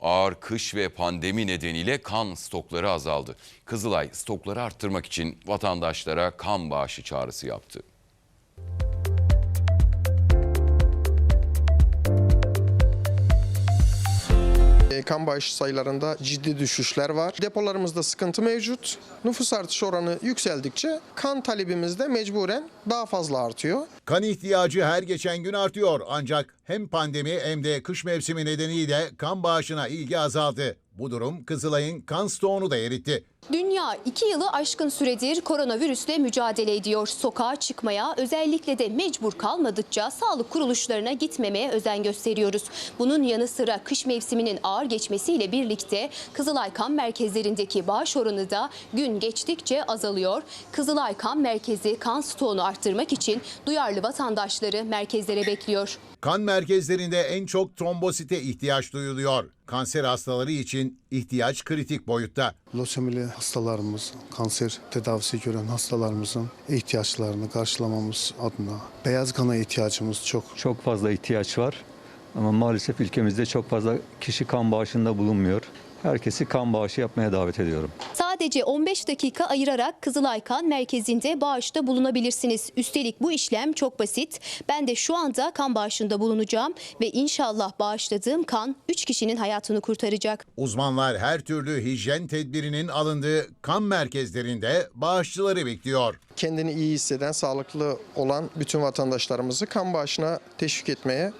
Ağır kış ve pandemi nedeniyle kan stokları azaldı. Kızılay stokları arttırmak için vatandaşlara kan bağışı çağrısı yaptı. Kan bağış sayılarında ciddi düşüşler var. Depolarımızda sıkıntı mevcut. Nüfus artış oranı yükseldikçe kan talebimiz de mecburen daha fazla artıyor. Kan ihtiyacı her geçen gün artıyor ancak hem pandemi hem de kış mevsimi nedeniyle kan bağışına ilgi azaldı. Bu durum Kızılay'ın kan stoğunu da eritti. Dünya iki yılı aşkın süredir koronavirüsle mücadele ediyor. Sokağa çıkmaya özellikle de mecbur kalmadıkça sağlık kuruluşlarına gitmemeye özen gösteriyoruz. Bunun yanı sıra kış mevsiminin ağır geçmesiyle birlikte Kızılay kan merkezlerindeki bağış oranı da gün geçtikçe azalıyor. Kızılay kan merkezi kan stoğunu arttırmak için duyarlı vatandaşları merkezlere bekliyor. Kan merkezlerinde en çok trombosite ihtiyaç duyuluyor. Kanser hastaları için ihtiyaç kritik boyutta. Lösemili hastalarımız, kanser tedavisi gören hastalarımızın ihtiyaçlarını karşılamamız adına beyaz kana ihtiyacımız çok. Çok fazla ihtiyaç var ama maalesef ülkemizde çok fazla kişi kan bağışında bulunmuyor. Herkesi kan bağışı yapmaya davet ediyorum. Sadece 15 dakika ayırarak Kızılay Kan Merkezi'nde bağışta bulunabilirsiniz. Üstelik bu işlem çok basit. Ben de şu anda kan bağışında bulunacağım ve inşallah bağışladığım kan 3 kişinin hayatını kurtaracak. Uzmanlar her türlü hijyen tedbirinin alındığı kan merkezlerinde bağışçıları bekliyor. Kendini iyi hisseden, sağlıklı olan bütün vatandaşlarımızı kan bağışına teşvik etmeye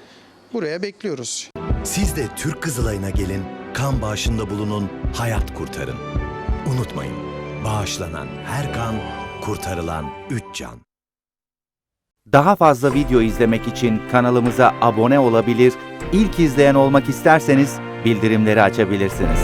buraya bekliyoruz. Siz de Türk Kızılay'ına gelin, kan bağışında bulunun, hayat kurtarın. Unutmayın, bağışlanan her kan, kurtarılan 3 can. Daha fazla video izlemek için kanalımıza abone olabilir, ilk izleyen olmak isterseniz bildirimleri açabilirsiniz.